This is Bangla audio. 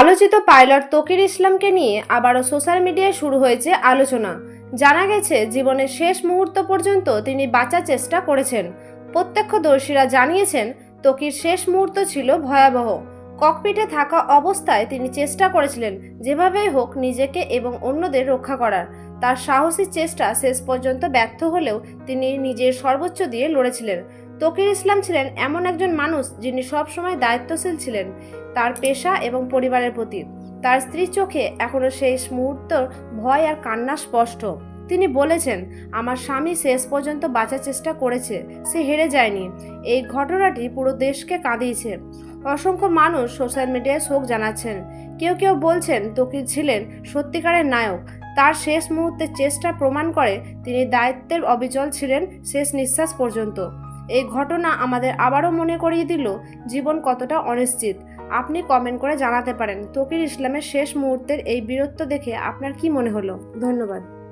আলোচিত পাইলট তকির ইসলামকে নিয়ে আবারও সোশ্যাল মিডিয়ায় শুরু হয়েছে আলোচনা। জানা গেছে, জীবনের শেষ মুহূর্ত পর্যন্ত তিনি বাঁচার চেষ্টা করেছেন। প্রত্যক্ষদর্শীরা জানিয়েছেন, তকির শেষ মুহূর্ত ছিল ভয়াবহ। ককপিটে থাকা অবস্থায় তিনি চেষ্টা করেছিলেন যেভাবেই হোক নিজেকে এবং অন্যদের রক্ষা করার। তার সাহসী চেষ্টা শেষ পর্যন্ত ব্যর্থ হলেও তিনি নিজের সর্বোচ্চ দিয়ে লড়েছিলেন। তকির ইসলাম ছিলেন এমন একজন মানুষ যিনি সবসময় দায়িত্বশীল ছিলেন তার পেশা এবং পরিবারের প্রতি। তার স্ত্রীর চোখে এখনও শেষ মুহূর্ত ভয় আর কান্না স্পষ্ট। তিনি বলেছেন, আমার স্বামী শেষ পর্যন্ত বাঁচার চেষ্টা করেছে, সে হেরে যায়নি। এই ঘটনাটি পুরো দেশকে কাঁদিয়েছে। অসংখ্য মানুষ সোশ্যাল মিডিয়ায় শোক জানাচ্ছেন। কেউ কেউ বলছেন তকির ছিলেন সত্যিকারের নায়ক। তার শেষ মুহূর্তের চেষ্টা প্রমাণ করে তিনি দায়িত্বের অবিচল ছিলেন শেষ নিঃশ্বাস পর্যন্ত। এই ঘটনা আমাদের আবারও মনে করিয়ে দিল জীবন কতটা অনিশ্চিত। আপনি কমেন্ট করে জানাতে পারেন তকির ইসলামের শেষ মুহূর্তের এই বীরত্ব দেখে আপনার কি মনে হলো? ধন্যবাদ।